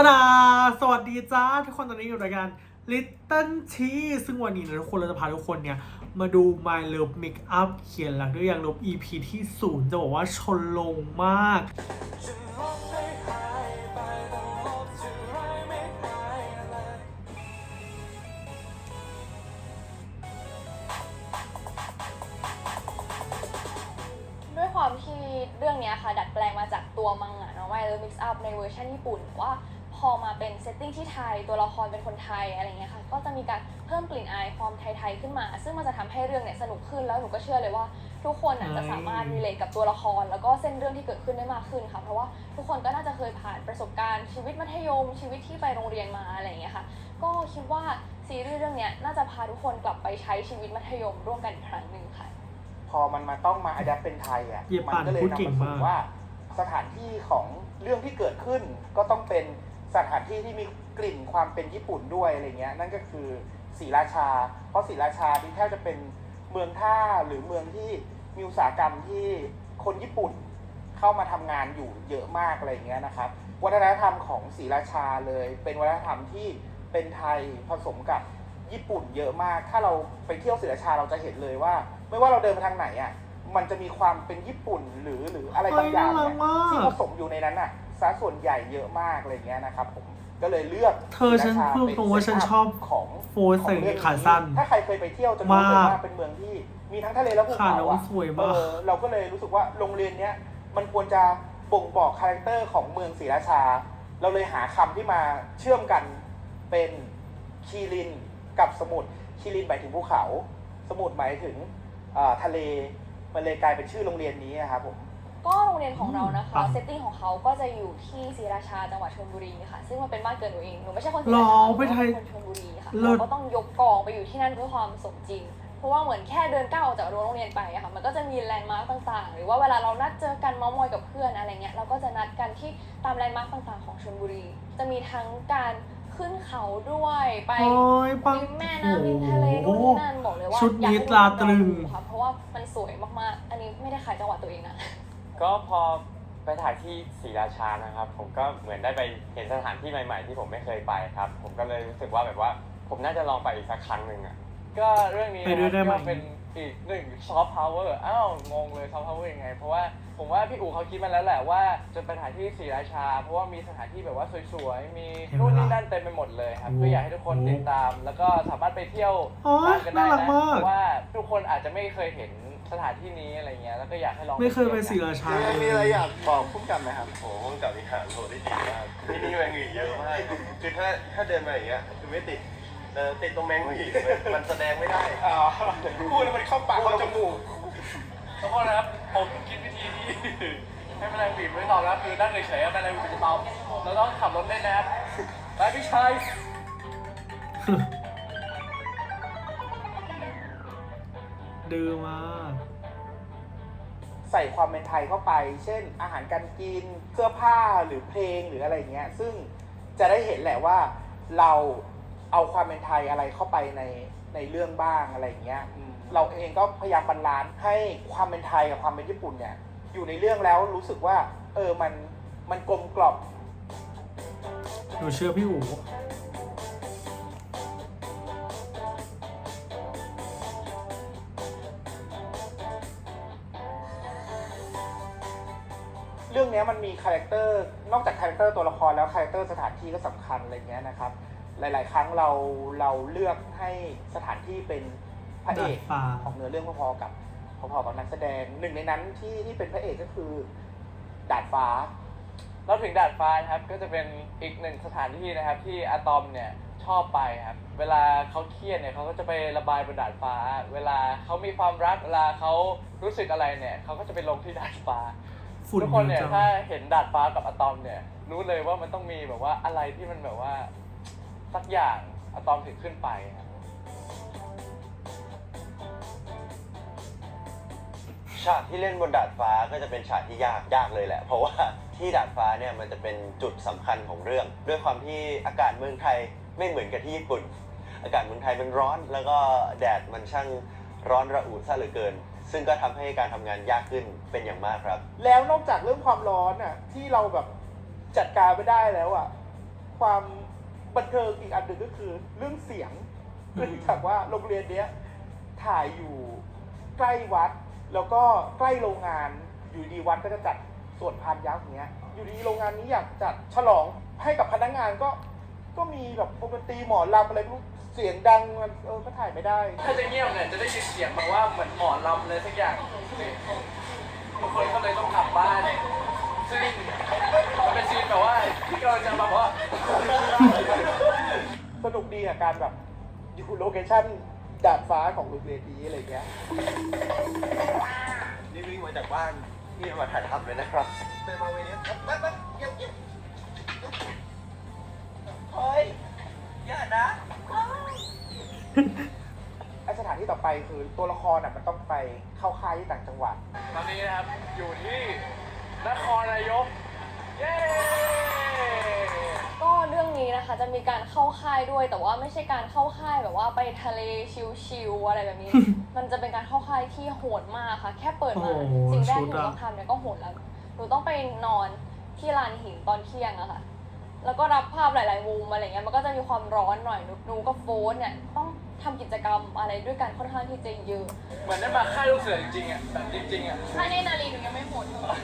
ตาดา สวัสดีจ้า ทุกคนตอนนี้อยู่รายการ Little Tea ซึ่งวันนี้นะทุกคนเราจะพาทุกคนเนี่ย มาดู My Love Makeup เขียนหลักด้วยยางลบ EP ที่ศูนย์จะบอกว่าชนลงมากด้วยความที่เรื่องนี้ค่ะ ดัดแปลงมาจากตัวมังงะเนาะไม่เลยมิกซ์อัพในเวอร์ชันญี่ปุ่นว่า พอมาเป็นเซตติ้งที่ไทย ตัวละครเป็นคนไทยอะไรเงี้ยค่ะ ก็จะมีการเพิ่มกลิ่นอายความไทยๆขึ้นมา ซึ่งมันจะทำให้เรื่องเนี่ยสนุกขึ้นแล้วหนูก็เชื่อเลยว่า ทุกคนน่ะใช่จะสามารถรีเลทกับตัวละคร แล้วก็เส้นเรื่องที่เกิดขึ้นได้มากขึ้นค่ะเพราะว่าทุกคนก็น่าจะเคยผ่านประสบการณ์ชีวิตมัธยมชีวิตที่ไปโรงเรียนมาอะไรเงี้ยค่ะ ก็คิดว่าซีรีส์เรื่องเนี้ยน่าจะพาทุกคนกลับไปใช้ชีวิตมัธยมร่วมกันอีกครั้งหนึ่งค่ะ พอมันมาต้องมาอัดแอปเป็นไทยอะเยี่ยมมัปานก็เลยพูดนำเก่งมาสู่มากว่าสถานที่ของเรื่องที่เกิดขึ้นก็ต้องเป็น สถานที่ที่มีกลิ่นความเป็นญี่ปุ่นด้วยอะไรเงี้ยนั่นก็คือศรีราชา เพราะศรีราชาที่แทบจะเป็นเมืองท่าหรือเมืองที่มีอุตสาหกรรมที่คนญี่ปุ่นเข้ามาทำงานอยู่เยอะมากอะไรเงี้ยนะครับ วัฒนธรรมของศรีราชาเลย เป็นวัฒนธรรมที่เป็นไทยผสมกับญี่ปุ่นเยอะมาก ถ้าเราไปเที่ยวศรีราชาเราจะเห็นเลยว่า ไม่ว่าเราเดินไปทางไหนอะมันจะมีความเป็นญี่ปุ่นหรือหรืออะไรบางอย่างเฮ้ยน่ารัเนี่ยกมากที่ผสมอยู่ในนั้นอะ ซะส่วนใหญ่เยอะมากอะไรเงี้ยนะครับผมก็เลยเลือกเธอฉันศรีราชาพูดตรงว่าฉันชอบของโฟร์ใส่ของเรื่องขาสั้นถ้าใครเคยไปเที่ยวจะรู้เลยมากว่าเป็นเมืองที่มีทั้งทะเลและภูขาเขาน้องอะสวยเอมากอเราก็เลยรู้สึกว่าโรงเรียนเนี้ยมันควรจะบ่งบอกคาแรคเตอร์ของเมืองศรีราชา เราเลยหาคำที่มาเชื่อมกันเป็นคีรินกับสมุทรคีรินหมายถึงภูเขา สมุทรหมายถึงเอ่อทะเลมันเลยกลายเป็นชื่อโรงเรียนนี้นะครับผม ก็โรงเรียนของเรานะคะปังเซตติ้งของเขาก็จะอยู่ที่ศรีราชาจังหวัดชลบุรีค่ะ ซึ่งมันเป็นบ้านเกิดหนูเอง หนูไม่ใช่คนศรีหรราอชาไปไทย หนูเป็นคนชลบุรีค่ะเลิศเราก็ต้องยกกองไปอยู่ที่นั่นเพื่อความสมจริง เพราะว่าเหมือนแค่เดินก้าวออกจากรั้วโรงเรียนไปอะค่ะ มันก็จะมีแลนด์มาร์กต่างๆ หรือว่าเวลาเรานัดเจอกันเมามอยกับเพื่อนอะไรเงี้ย เราก็จะนัดกันที่ตามแลนด์มาร์กต่างๆ ของชลบุรี จะมีทั้งการขึ้นเขาด้วยไป โอ้ยปัง ริมแม่น้ำริมทะเลนู่นนี่นั่นบอกเลยว่าชุดนี้อยกให้ตราตรึงดูค่ะเพราะว่ามันสวยมากๆ อันนี้ไม่ได้ขายจังหวัดตัวเองนะ ก็พอไปถ่ายที่ศรีราชานะครับ ผมก็เหมือนได้ไปเห็นสถานที่ใหม่ ๆ ที่ผมไม่เคยไปครับ ผมก็เลยรู้สึกว่าแบบว่า ผมน่าจะลองไปอีกสักครั้งหนึ่งอะก็เรื่องนี้ไปด้วยได้ไหม ก็เป็นอีกหนึ่งซอฟต์พาวเวอร์อ้าวงงเลยซอฟต์พาวเวอร์ยังไง เพราะว่าผมว่าพี่อู๋เขาคิดมาแล้วแหละว่าจะไปถ่ายที่ศรีราชา เพราะว่ามีสถานที่แบบว่าสวยๆมีนู่นนี่นั่นเต็มไปหมดเลยครับก็อยากให้ทุกคนติดตาม แล้วก็สามารถไปเที่ยว โอ้ยบ้านกันได้น่ารักนะมาก เพราะว่าทุกคนอาจจะไม่เคยเห็น สถานที่นี้อะไรเงี้ยแล้วก็อยากให้ลองไม่เคยไปศรีที่วกันราชามีมีอะไรอยากบอกพุ่มกับไหมครับโอ้โหห้องกับวิหารโหได้ดีมากที่นี่แมงอีเยอะมากคือถ้าถ้าเดินมาอย่างเงี้ยคือไม่ติดเออติดตรงแมงอีมันมันแสดงไม่ได้อ๋อพูดแล้วมันเข้าปากเข้าจมูกทุกคนนะครับผมคิดวิธีที่ให้แมลงบีบไม่ตอบแล้วคือนั่งเฉยๆแมลงบีบจะเบาเราต้องขับรถเล่นนะครับไปพี่ชาย ดื้อมากใส่ความเป็นไทยเข้าไป เช่น อาหารการกิน เสื้อผ้าหรือเพลงหรืออะไรเงี้ย ซึ่งจะได้เห็นแหละว่าเราเอาความเป็นไทยอะไรเข้าไปในในเรื่องบ้างอะไรเงี้ยอืมเราเองก็พยายามบรรลานซ์ให้ความเป็นไทยกับความเป็นญี่ปุ่นเนี่ย อยู่ในเรื่องแล้วรู้สึกว่า เออมันมันกลมกล่อมหนูเชื่อพี่อู๋ รื่องนี้มันมีคาแรคเตอร์ นอกจากคาแรคเตอร์ตัวละครแล้วคาแรคเตอร์สถานที่ก็สำคัญอะไรเงี้ยนะครับ หลาย ๆ ครั้งเราเราเลือกให้สถานที่เป็นพระเอกของเนื้อเรื่องพอๆกับพอๆกับนักแสดงหนึ่งในนั้นที่ที่เป็นพระเอกก็คือดาดฟ้าเราถึงดาดฟ้าครับก็จะเป็นอีกหนึ่งสถานที่นะครับ ที่อะตอมเนี่ยชอบไปครับ เวลาเขาเครียดเนี่ยเขาก็จะไประบายบนดาดฟ้า เวลาเขามีความรักเวลาเขารู้สึกอะไรเนี่ยเขาก็จะไปลงที่ดาดฟ้า ฝุ่นทุกคนเยเนี่อะยจังถ้าเห็นดาดฟ้ากับอะตอมเนี่ย รู้เลยว่ามันต้องมีแบบว่าอะไรที่มันแบบว่าสักอย่างอะตอมถึงขึ้นไปครับฉากที่เล่นบนดาดฟ้าก็จะเป็นฉากที่ยากยากเลยแหละ เพราะว่าที่ดาดฟ้าเนี่ยมันจะเป็นจุดสำคัญของเรื่อง ด้วยความที่อากาศเมืองไทยไม่เหมือนกับที่ญี่ปุ่น อากาศเมืองไทยมันร้อน แล้วก็แดดมันช่างร้อนระอุซะเหลือเกิน ซึ่งก็ทำให้การทำงานยากขึ้นเป็นอย่างมากครับ แล้วนอกจากเรื่องความร้อนอะที่เราแบบจัดการไม่ได้แล้วอะความบันเทิงอีกอันหนึ่งก็คือเรื่องเสียงอืม เนื่องจากว่าโรงเรียนเนี้ยถ่ายอยู่ใกล้วัด แล้วก็ใกล้โรงงานอยู่ดีวัดก็จะจัดสวดพานยักษ์อย่างเงี้ย อยู่ดีโรงงานนี้อยากจัดฉลองให้กับพนักงานก็ก็มีแบบวงดนตรีหมอลำอะไรไม่รู้ เสียงดังมันเออก็ถ่ายไม่ได้ ถ้าจะเงียบเนี่ยจะได้ยินเสียงแบบว่าเหมือนหมอลำเลยสักอย่างทุกคนก็เลยต้องกลับบ้าน ซึ่งมันเป็นซีนแบบว่าที่เราจะแบบว่า สนุกดีกับการแบบอยู่โลเคชั่นดาดฟ้าของโรงเรียนนี้อะไรเงี้ย นี่วิ่งมาจากบ้านนี่มาถ่ายทำเลยนะครับไปมาเวนี้แป๊บแป๊บเงียบเงียบเฮ้ยอย่านะ ไอสถานที่ต่อไปคือตัวละครอะมันต้องไปเข้าค่ายที่ต่างจังหวัด ตอนนี้นะครับ อยู่ที่นครนายก เย้ ก็เรื่องนี้นะคะจะมีการเข้าค่ายด้วย แต่ว่าไม่ใช่การเข้าค่ายแบบว่าไปทะเลชิลๆอะไรแบบนี้ มันจะเป็นการเข้าค่ายที่โหดมากค่ะ แค่เปิดมาโอ้โหสิ่งแรกชุดที่หนูอะ ต้องทำเนี่ยก็โหดแล้วหนูต้องไปนอนที่ลานหินตอนเที่ยงอะค่ะ แล้วก็รับภาพหลายๆมุมอะไรเงี้ยมันก็จะมีความร้อนหน่อยหนูหนูกับโฟนเนี่ยต้อง ทำกิจกรรมอะไรด้วยกันค่อนข้างที่จะเยอะเหมือนได้มาค่ายลูกเสือจริงๆอะแบบจริงๆอะถ้าในนาลีหนูยังไม่โหดเท่าไหร่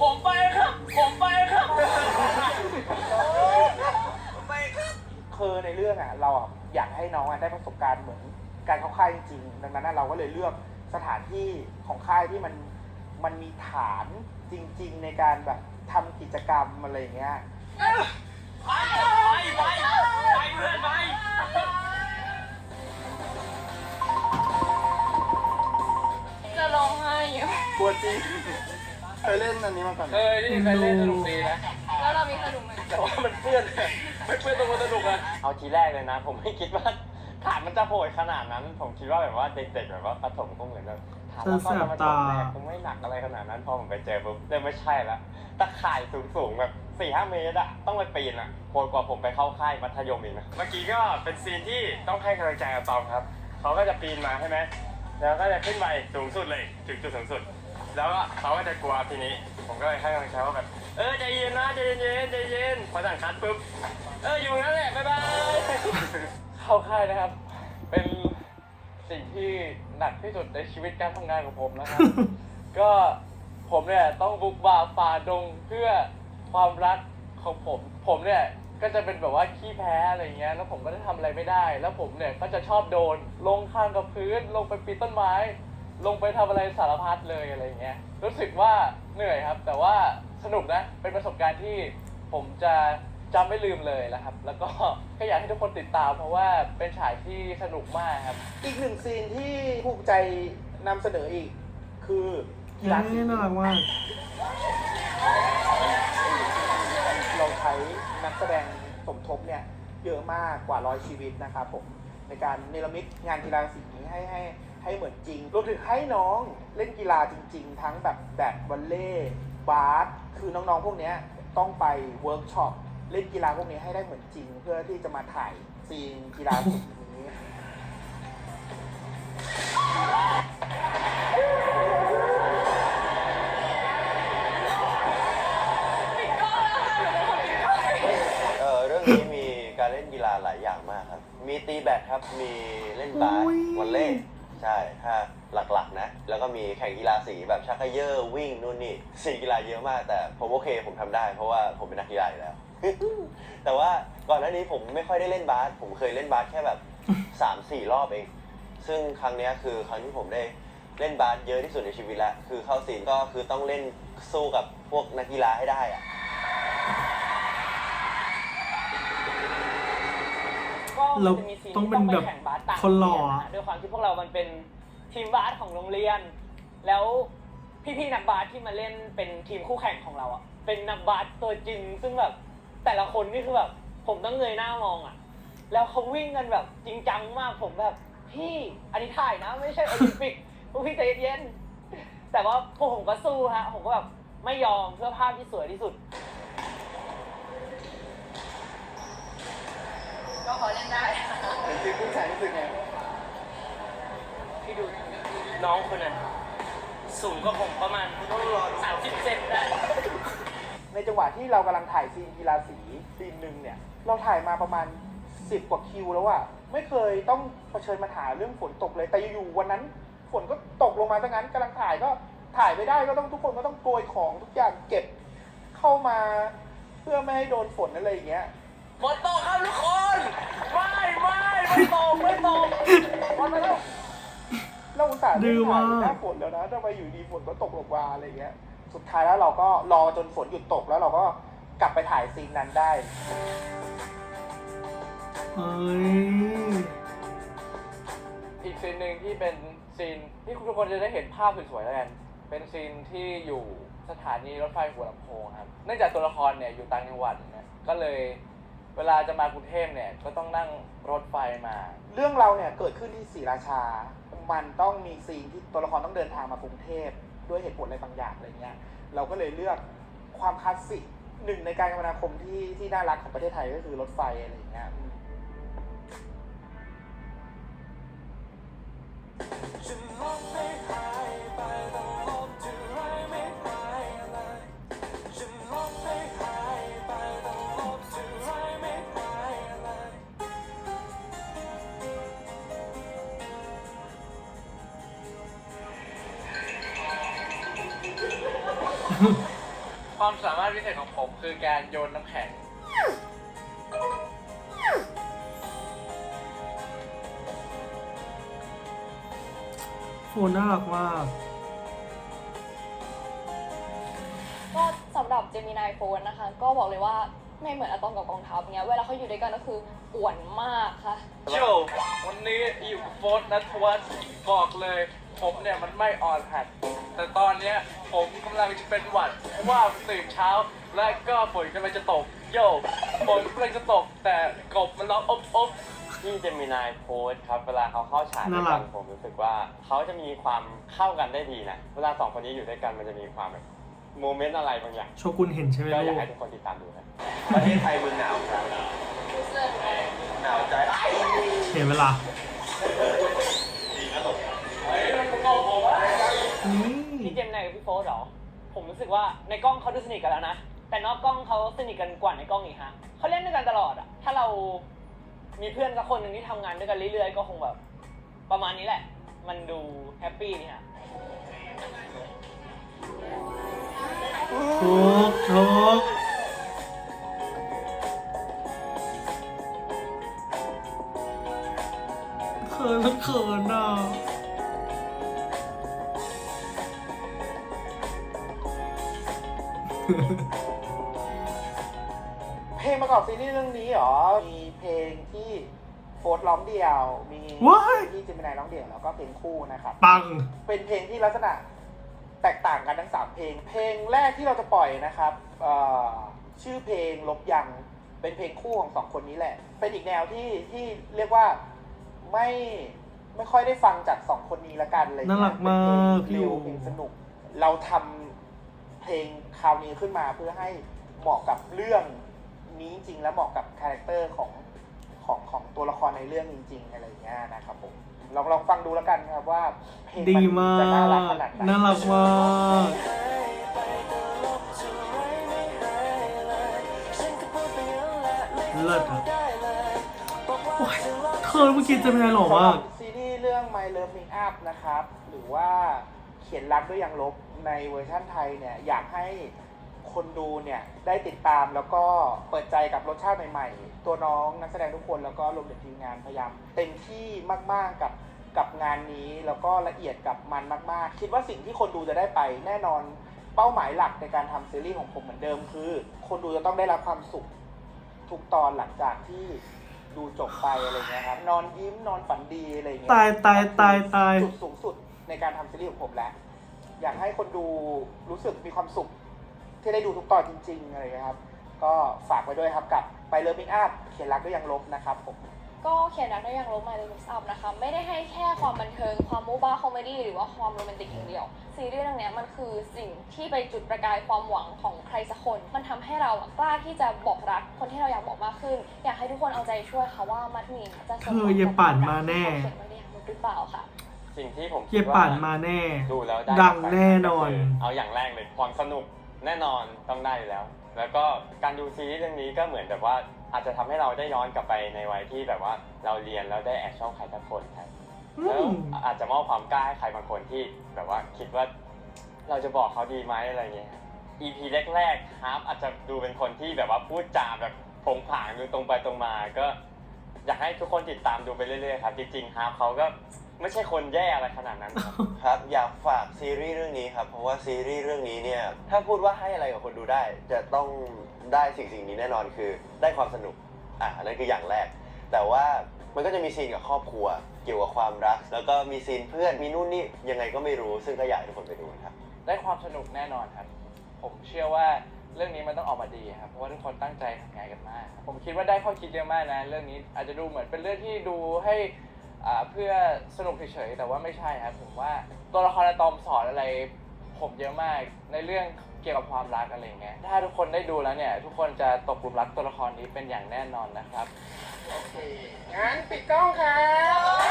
ผมไปครับผมไปครับ คือในเรื่องอะเราอะอยากให้น้องอะได้ประสบการณ์เหมือนการเข้าค่ายจริงๆดังนั้นอะเราก็เลยเลือกสถานที่ของค่ายที่มันมันมีฐานจริง ๆ ในการแบบทำกิจกรรมอะไรอย่างเงี้ย ไปไปไปเพื่อนไป ห้อยู่กลัวจริงเคยเล่นอันนี้มาก่อนเออนี่เคยเล่นสนุกดีนะแล้วเรามีสนุกไหมแต่ว่ามันเปื้อนไม่เปื้อนตรงมันสนุกอะเอาทีแรกเลยนะ ผมไม่คิดว่าฐานมันจะโหดขนาดนั้น ผมคิดว่าแบบว่าเด็กๆแบบว่าประถมก็เหมือนแบบถามว่าตอนเรามาจบแรกคงไม่หนักอะไรขนาดนั้นพอผมไปเจอปุ๊บเริ่มไม่ใช่ละตะข่ายสูงๆแบบสี่ห้าเมตรอะต้องไปปีนอะโหดกว่าผมไปเข้าค่ายมัธยมอีกนะเมื่อกี้ก็เป็นซีนที่ต้องให้กำลังใจอะตอมครับเขาก็จะปีนมาใช่ไหมแล้วก็จะขึ้นไปสูงสุดเลยถึงจุดสูงสุด แล้วก็เขาก็จะกลัวทีนี้ ผมก็เลยให้กำลังใจว่าแบบเออใจเย็นนะใจเย็นใจเย็นพอสั่งคัดปุ๊บเอออยู่งั้นแหละบ๊ายบายเข้าค่ายนะครับ เป็นสิ่งที่หนักที่สุดในชีวิตการทำงานของผมนะครับ ก็ผมเนี่ยต้องบุกบ่าฝ่าดงเพื่อความรักของผม ผมเนี่ยก็จะเป็นแบบว่าขี้แพ้อะไรเงี้ย แล้วผมก็จะทำอะไรไม่ได้ แล้วผมเนี่ยก็จะชอบโดน ลงข้างกับพื้น ลงไปปีนต้นไม้ ลงไปทำอะไรสารพัดเลยอะไรเงี้ยรู้สึกว่าเหนื่อยครับ แต่ว่าสนุกนะเป็นประสบการณ์ที่ผมจะจำไม่ลืมเลยแหละครับ แล้วก็ ก็อยากให้ทุกคนติดตาม เพราะว่าเป็นฉากที่สนุกมากครับ อีกหนึ่งซีนที่ภูมิใจนำเสนออีก คือกีฬาสีนี่น่ารักมากเราใช้นักแสดงสมทบเนี่ยเยอะมากกว่าร้อยชีวิตนะครับผมในการเนรมิตงานกีฬาสีให้ให้ ให้เหมือนจริงรวมถึงให้น้องเล่นกีฬาจริง ๆ ทั้งแบบแบดวอลเล่บาสคือน้องๆพวกเนี้ยต้องไปเวิร์กช็อปเล่นกีฬาพวกนี้ให้ได้เหมือนจริง เพื่อที่จะมาถ่ายซีนกีฬาสีนี้เออเรื่องนี้มีการเล่นกีฬาหลายอย่างมากครับ มีตีแบดครับ มีเล่นบาสอุ๊ยวอลเล่ ใช่ถ้าหลักๆนะ แล้วก็มีแข่งกีฬาสีแบบชักเขยอร์วิ่งนู่นนี่สีกีฬาเยอะมาก แต่ผมโอเคผมทำได้ เพราะว่าผมเป็นนักกีฬาอยู่แล้ว แต่ว่าก่อนหน้านี้ผมไม่ค่อยได้เล่นบาสผมเคยเล่นบาสแค่แบบสามสี่รอบเอง ซึ่งครั้งเนี้ยคือครั้งที่ผมได้เล่นบาสเยอะที่สุดในชีวิตละคือเข้าซีนก็คือต้องเล่นสู้กับพวกนักกีฬาให้ได้อะ ก็มันจะมีซีนต้องที่เป็นต้องไปแบบแข่งบาสต่างคนหล่อ โรงเรียนนะฮะด้วยความที่พวกเรามันเป็นทีมบาสของโรงเรียน แล้วพี่ๆนักบาสที่มาเล่นเป็นทีมคู่แข่งของเราอะเป็นนักบาสตัวจริง ซึ่งแบบแต่ละคนนี่คือแบบ ผมต้องเงยหน้ามองอะ แล้วเขาวิ่งกันแบบจริงจังมากผมแบบ พี่อันนี้ถ่ายนะ ไม่ใช่โอลิมปิก พวกพี่ใจเย็นๆแต่ว่าพวกผมก็สู้ฮะผมก็แบบไม่ยอมเพื่อภาพที่สวยที่สุด เป็นซีนผู้ชายรู้สึกไงพี่ดูน้องคนนั้นสูงกว่าผมประมาณสามสิบเซนได้ ในจังหวะที่เรากำลังถ่ายซีนกีฬาสีซีนหนึ่งเนี่ย เราถ่ายมาประมาณ10กว่าคิวแล้วอะไม่เคยต้องเผชิญปัญหาเรื่องฝนตกเลย แต่อยู่ๆวันนั้นฝนก็ตกลงมาซะงั้นกำลังถ่ายก็ถ่ายไม่ได้ก็ต้องทุกคนก็ต้องโกยของทุกอย่างเก็บเข้ามา เพื่อไม่ให้โดนฝนอะไรอย่างเงี้ย ฝนตกครับทุกคน ไม่ไม่ไม่ตกไม่ตกวันมาแล้วเราอุตส่าห์ดื้อมากถ่ยหน้าฝนแล้วนะทำไมอยู่ดีฝนก็ตกลงมาอะไรเงี้ย สุดท้ายแล้วเราก็รอจนฝนหยุดตกแล้วเราก็กลับไปถ่ายซีนนั้นได้เอ้ย อีกซีนหนึ่งที่เป็นซีนที่ทุกคนจะได้เห็นภาพสวยๆแล้วกัน เป็นซีนที่อยู่สถานีรถไฟหัวลำโพงครับ เนื่องจากตัวละครเนี่ยอยู่ต่างจังหวัดเนี่ยก็เลย เวลาจะมากรุงเทพเนี่ยก็ต้องนั่งรถไฟมา เรื่องเราเนี่ยเกิดขึ้นที่ศรีราชา มันต้องมีซีนที่ตัวละครต้องเดินทางมากรุงเทพด้วยเหตุผลอะไรบางอย่างอะไรเงี้ย เราก็เลยเลือกความคลาสสิกหนึ่งในการคมนาคมที่ที่น่ารักของประเทศไทยก็คือรถไฟอะไรเงี้ยอืมความสาารถพิเศษของผมคือการโยนน้ำแข็ง โฟนน่ารักมากก็สำหรับเจมินายโฟนนะคะ ก็บอกเลยว่าไม่เหมือนอะตอมกับกองทัพเงี้ยเวลาเขาอยู่ด้วยกันก็คืออ่วนมากค่ะ โจวันนี้อยู่กับโฟนนัทวัฒน์บอกเลย ผมเนี่ยมันไม่อ่อนหัด แต่ตอนเนี้ยผมกำลังจะเป็นหวัดเพราะว่าตื่นเช้า และก็ฝนกำลังจะตกโยฝนกำลังจะตกแต่กบมันร้องอบอบที่เจมินายโพสครับเวลาเขาเข้าฉากด้วยน่ารักักนผมรู้สึกว่าเขาจะมีความเข้ากันได้ดีนะเวลาสองคนนี้อยู่ด้วยกันมันจะมีความแบบโมเมนต์อะไรบางอย่างโชกุนเห็นใช่ไหมก็อลูยากกให้ทุกคนติดตามดูครับประเทศไทยมึงหนาวครับหนาวใจอ้ายเห็นเวลานี่พี่ เจมส์ในกับพี่โฟร์เหรอ ผมรู้สึกว่าในกล้องเขาดูสนิทกันแล้วนะ แต่นอกกล้องเขาสนิทกันกว่าในกล้องอีกฮะเขาเล่นด้วยกันตลอดอะถ้าเรามีเพื่อนสักคนหนึ่งที่ทำงานด้วยกันเรื่อยๆ ก็คงแบบ ประมาณนี้แหละ มันดูแฮปปี้นี่ฮะทุกทุกเขินเขินอะ เพลงประกอบซีรีส์เรื่องนี้เหรอ มีเพลงที่โฟร์ธร้องเดี่ยว มีว้ายเพลงที่เจมินายร้องเดี่ยวแล้วก็เพลงคู่นะครับ ปัง เป็นเพลงที่ลักษณะแตกต่างกันทั้งสามเพลง เพลงแรกที่เราจะปล่อยนะครับเอ่อชื่อเพลงลบยังเป็นเพลงคู่ของสองคนนี้แหละ เป็นอีกแนวที่ที่เรียกว่าไม่ไม่ค่อยได้ฟังจากสองคนนี้ละกันอะไรเลยน่ารักมากเป็นเพลงพี่เร็วอู๋เพลงสนุก เราทำ เพลงคราวนี้ขึ้นมาเพื่อให้เหมาะกับเรื่องนี้จริงๆและเหมาะกับคาแรคเตอร์ของของของตัวละครในเรื่องจริง ๆ อะไรอย่างเงี้ยนะครับผมลองลองฟังดูแล้วกันครับว่าเพลงดีมันมาจะน่ารักกขนาดไหนน่ารักมากเลิศอะโอ้ยเธอเมื่อกี้เจะเป็นไงหล่อมากสำหรับซีรีส์เรื่อง My Love Make Up นะครับ หรือว่า เขียนรักด้วยยางลบในเวอร์ชั่นไทยเนี่ยอยากให้คนดูเนี่ยได้ติดตามแล้วก็เปิดใจกับรสชาติใหม่ๆ ตัวน้องนักแสดงทุกคนแล้วก็รวมถึงทีมงานพยายามเต็มที่มากๆกับกับงานนี้แล้วก็ละเอียดกับมันมากๆ คิดว่าสิ่งที่คนดูจะได้ไปแน่นอนเป้าหมายหลักในการทำซีรีส์ของผมเหมือนเดิมคือ คนดูจะต้องได้รับความสุขทุกตอนหลังจากที่ดูจบไปอะไรเงี้ยครับนอนยิ้มนอนฝันดีอะไรเงี้ยตายตายตายตายจุดสูงสุด ในการทำซีรีส์ของผมแล้ว อยากให้คนดูรู้สึกมีความสุข ที่ได้ดูทุกตอนจริงๆอะไรเงี้ยครับ ก็ฝากไว้ด้วยครับกับไปเลิฟมิงอัพเขียนรักด้วยยังลบนะครับผม ก็เขียนรักได้อย่างลบมาในมิกซ์อัพนะคะ ไม่ได้ให้แค่ความบันเทิง ความมูบ้าคอมเมดี้หรือว่าความโรแมนติกอย่างเดียว ซีรีส์เรื่องเนี้ยมันคือสิ่งที่ไปจุดประกายความหวังของใครสักคน มันทำให้เรากล้าที่จะบอกรักคนที่เราอยากบอกมากขึ้น อยากให้ทุกคนเอาใจช่วยค่ะว่ามัดหมี่จะสมหวังเธออย่าปั่นมาแน่กับที่เขียนไว้ในอย่างลบหรือเปล่าค่ะ สิ่งที่ผมเยคิดว่าป่านมาแน่ ดูแล้วได้ดังแน่นอน ก็คืเอาอย่างแรกเลยความสนุกแน่นอนต้องได้อยู่แล้ว แล้วก็การดูซีรีส์เรื่องนี้ก็เหมือนแบบว่าอาจจะทำให้เราได้ย้อนกลับไปในวัยที่แบบว่าเราเรียนแล้วได้แอบชอบใครสักคนครับ อืแล้วม อาจจะมอบความกล้าให้ใครบางคนที่แบบว่าคิดว่าเราจะบอกเขาดีไหมอะไรเงี้ย EP แรกๆฮาร์ปอาจจะดูเป็นคนที่แบบว่าพูดจาแบบผงผางดูตรงไปตรงมา ก็ อยากให้ทุกคนติดตามดูไปเรื่อยๆครับ จริงๆฮาร์ปเขาก็ ไม่ใช่คนแย่อะไรขนาดนั้นครับ ครับอยากฝากซีรีส์เรื่องนี้ครับเพราะว่าซีรีส์เรื่องนี้เนี่ยถ้าพูดว่าให้อะไรกับคนดูได้ จะต้องได้สิ่งสิ่งนี้แน่นอนคือได้ความสนุกอะนั่นคืออย่างแรก แต่ว่ามันก็จะมีซีนกับครอบครัว เกี่ยวกับความรัก แล้วก็มีซีนเพื่อนมีนู่นนี่ยังไงก็ไม่รู้ ซึ่งก็อยากให้ทุกคนไปดูครับ ได้ความสนุกแน่นอนครับ ผมเชื่อว่าเรื่องนี้มันต้องออกมาดีครับ เพราะว่าทุกคนตั้งใจทำงานกันมากครับผมคิดว่าได้ข้อคิดเยอะมากนะ เรื่องนี้อาจจะดูเหมือนเป็นเรื่องที่ดูให้อ่า เพื่อสนุกเฉยๆแต่ว่าไม่ใช่ครับผมว่าตัวละครอะตอมสอนอะไร ผมเยอะมากในเรื่องเกี่ยวกับความรักอะไรอย่างเงี้ยถ้าทุกคนได้ดูแล้วเนี่ย ทุกคนจะตกหลุมรักตัวละครนี้เป็นอย่างแน่นอนนะครับงั้นปิดกล้องครับ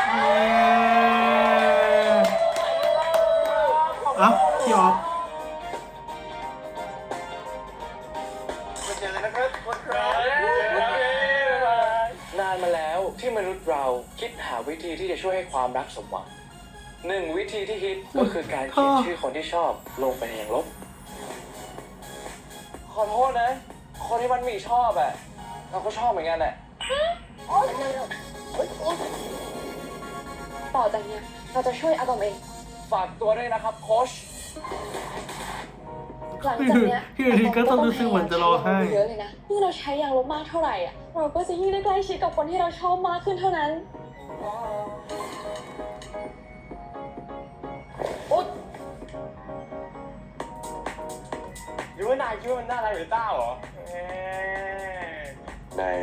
เย้อะพี่ออฟาวิธีที่จะช่วยให้ความรักสมหวังหนึ่งวิธีที่ฮิตก็คือการเขียนชื่อคนที่ชอบลงไปในอย่างลบ ขอโทษนะ คนที่มันมีชอบอะเราก็ชอบเหมือนกันแหละต่อจากเนี้ยเราจะช่วยอะตอมเอง ฝากตัวด้วยนะครับโค้ช หลังจากเนี้ยพี่อยู่ดีก็ต้องรู้สึกเหมือนจะร้องไห้ เยอะเลยนะยิ่งเราใช้ยางลบมากเท่าไหร่อะ เราก็จะยิ่งได้ใกล้ชิดกับคนที่เราชอบมากขึ้นเท่านั้น หรือว่านายคิดว่ามันน่ารักหรือต้าเหรอนาย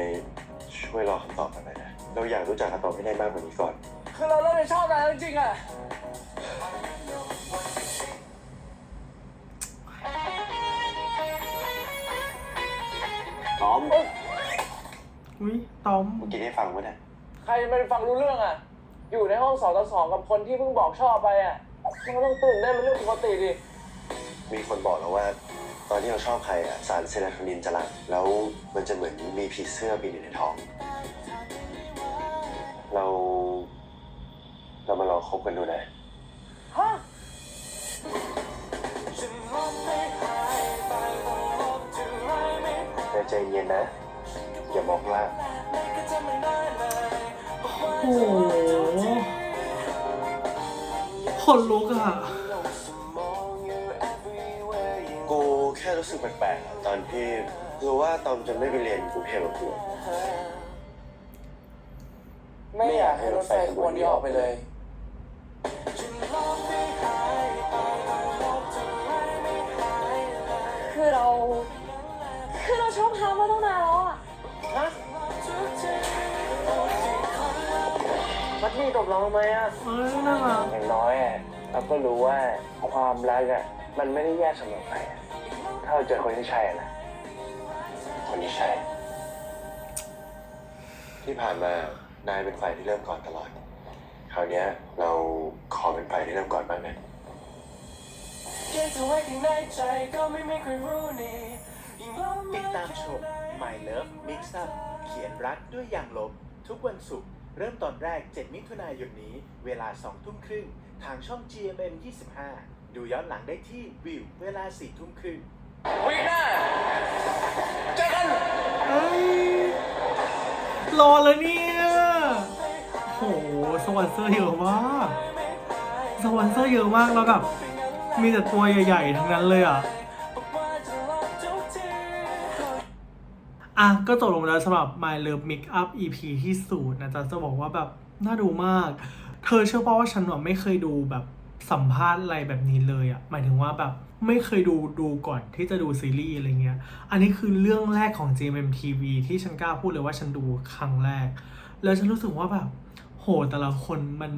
ช่วยรอคำตอบกันหน่อยนะ เราอยากรู้จักคำตอบให้ได้มากกว่านี้ก่อน คือเราเริ่มจะชอบนายแล้วจริงๆอะน้อมอุ้ยตอมเมื่อกี้ได้ฟังไหมเนี่ย ใครจะไม่ฟังรู้เรื่องอะอยู่ในห้องสองต่อสองกับคนที่เพิ่งบอกชอบไปอะมันก็ต้องตื่นได้นเป็นเรื่องปกติดิ มีคนบอกแล้วว่า ตอนที่เราชอบใครอะสารเซโรโทนินจะหลั่งแล้วมันจะเหมือนมีผีเสื้อบินอยู่ในท้อง เรา เรามาลองคบกันดูนะ ฮะ แต่ใจเย็นนะ อย่าบอกว่าโอ้ โหคนลุกอะกูแค่รู้สึกแปลกๆตอนที่รู้ว่าตอมจะไม่ไปเรียนกรุงเทพกับกูไม่อยากให้รถไฟขบวนนี้ออกไปเลย ทำไมอะเอ้ยน่ารักอย่างน้อยอะเราก็รู้ว่าความรักอะมันไม่ได้แยกสำหรับใครอะถ้าเราเจอคนที่ใช่อะนะคนที่ใช่ ที่ผ่านมานายเป็นฝ่ายที่เริ่มก่อนตลอด คราวเนี้ยเราขอเป็นฝ่ายที่เริ่มก่อนบ้างนะ ติดตามชม My Love Mix Up เขียนรักด้วยอย่างลบ ทุกวันศุกร์ เริ่มตอนแรก 7 มิถุนายนนี้ เวลา 2 ทุ่มครึ่ง ทางช่อง GMM 25 ดูย้อนหลังได้ที่วิว เวลา 4 ทุ่มครึ่งวิกหน้าเจอกันเอ้ยรอเลยเนี่ยโอ้โหสวรรค์เซอร์เยอะมากสวรรค์เซอร์เยอะมากแล้วแบบมีแต่ตัวใหญ่ ๆ ทั้งนั้นเลยอะ อะก็จบลงแล้วสำหรับ My Love Make Up EP ที่ศูนย์นะจ๊ะจะบอกว่าแบบน่าดูมาก เธอเชื่อป่าว่าฉันแบบไม่เคยดูแบบสัมภาษณ์อะไรแบบนี้เลยอะหมายถึงว่าแบบไม่เคยดูดูก่อนที่จะดูซีรีส์อะไรเงี้ย อันนี้คือเรื่องแรกของ JMTV ที่ฉันกล้าพูดเลยว่าฉันดูครั้งแรก แล้วฉันรู้สึกว่าแบบโหแต่ละคนมัน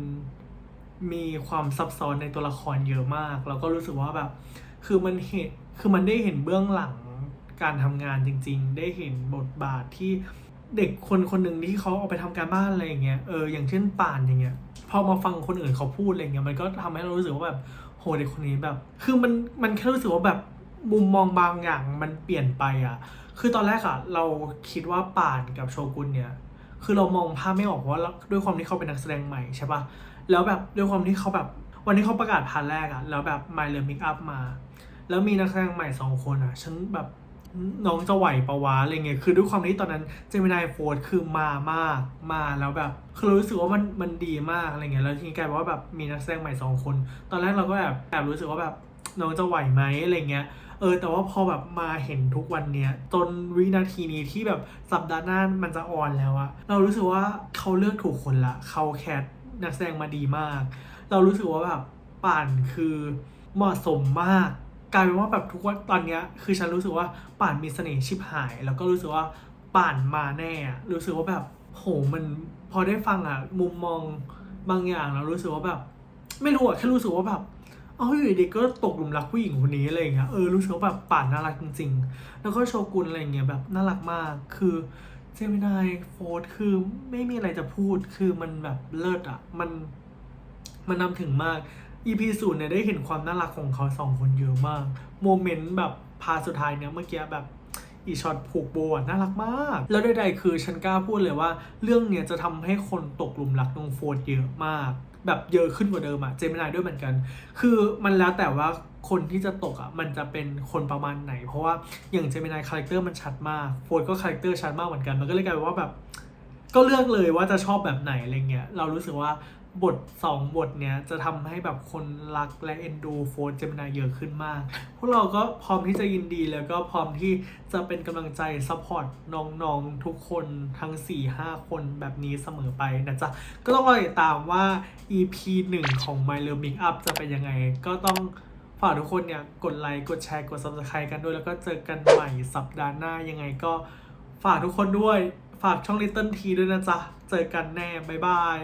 มีความซับซ้อนในตัวละครเยอะมาก แล้วก็รู้สึกว่าแบบ คือมันเห็นคือมันได้เห็นเบื้องหลัง การทำงานจริง ๆ ได้เห็นบทบาทที่เด็กคนคนหนึ่งที่เขาเอาไปทำการบ้านอะไรอย่างเงี้ยเอออย่างเช่นป่านอย่างเงี้ยพอมาฟังคนอื่นเขาพูดอะไรเงี้ยมันก็ทำให้เรารู้สึกว่าแบบโหเด็กคนนี้แบบ คือมันมันแค่รู้สึกว่าแบบมุมมองบางอย่างมันเปลี่ยนไปอะ คือตอนแรกอะเราคิดว่าป่านกับโชกุนเนี่ย คือเรามองภาพไม่ออกว่าด้วยความที่เขาเป็นนักแสดงใหม่ใช่ปะแล้วแบบด้วยความที่เขาแบบวันที่เขาประกาศพาร์ทแรกอะแล้วแบบ My l e Make Up มา แล้วมีนักแสดงใหม่สองคนอะฉันแบบ น้องจะไหวปะวะอะไรเงี้ยคือด้วยความที่ตอนนั้นเจมินายโฟร์คือมามากมาแล้วแบบ คือเรารู้สึกว่ามันมันดีมากอะไรเงี้ยแล้วทีนี้กลายเป็นว่าแบบมีนักแสดงใหม่สองคน ตอนแรกเราก็แบบแอบรู้สึกว่าแบบน้องจะไหวไหมอะไรเงี้ยเออแต่ว่าพอแบบมาเห็นทุกวันเนี้ยจนวินาทีนี้ที่แบบสัปดาห์หน้ามันจะออนแล้วอะเรารู้สึกว่าเขาเลือกถูกคนละเขาแคสนักแสดงมาดีมาก เรารู้สึกว่าแบบป่านคือเหมาะสมมาก กลายเป็นว่าแบบทุกวันตอนเนี้ยคือฉันรู้สึกว่าป่านมีเสน่ห์ชิบหาย แล้วก็รู้สึกว่าป่านมาแน่อะรู้สึกว่าแบบโหมันพอได้ฟังอะมุมมองบางอย่างแล้วรู้สึกว่าแบบ ไม่รู้อะแค่รู้สึกว่าแบบเอ้าอยู่ดีๆก็ตกหลุมรักผู้หญิงคนนี้อะไรอย่างเงี้ยเออรู้สึกว่าแบบป่านน่ารักจริง ๆ แล้วก็โชกุนอะไรเงี้ยแบบน่ารักมากคือเจมินายโฟร์คือไม่มีอะไรจะพูดคือมันแบบเลิศอะมันมันนำถึงมาก EP ศูนย์เนี่ยได้เห็นความน่ารักของเขาสองคนเยอะมาก โมเมนต์แบบพาสุดท้ายเนี่ยเมื่อกี้แบบอีช็อตผูกโบอะน่ารักมาก แล้วใดๆคือฉันกล้าพูดเลยว่า เรื่องเนี้ยจะทำให้คนตกหลุมรักน้องโฟร์ดเยอะมาก แบบเยอะขึ้นกว่าเดิมอะเจมินายด้วยเหมือนกัน คือมันแล้วแต่ว่าคนที่จะตกอะมันจะเป็นคนประมาณไหน เพราะว่าอย่างเจมินายคาแรคเตอร์มันชัดมากโฟร์ดก็คาแรคเตอร์ชัดมากเหมือนกันมันก็เลยกลายเป็นว่าแบบก็เลือกเลยว่าจะชอบแบบไหนอะไรเงี้ย เรารู้สึกว่า บทสองบทเนี้ยจะทำให้แบบคนรักและเอ็นดูโฟร์เจมินาเยอะขึ้นมาก พวกเราก็พร้อมที่จะยินดีแล้วก็พร้อมที่จะเป็นกำลังใจซัพพอร์ตน้องๆ ทุกคนทั้ง 4-5 คนแบบนี้เสมอไปนะจ๊ะ ก็ต้องรอติดตามว่า EP 1 ของ My Love Make Up จะเป็นยังไง ก็ต้องฝากทุกคนเนี่ยกดไลค์ กดแชร์ กด Subscribe กันด้วยแล้วก็เจอกันใหม่สัปดาห์หน้ายังไงก็ฝากทุกคนด้วย ฝากช่อง Little T ด้วยนะจ๊ะ เจอกันแน่บ๊ายบาย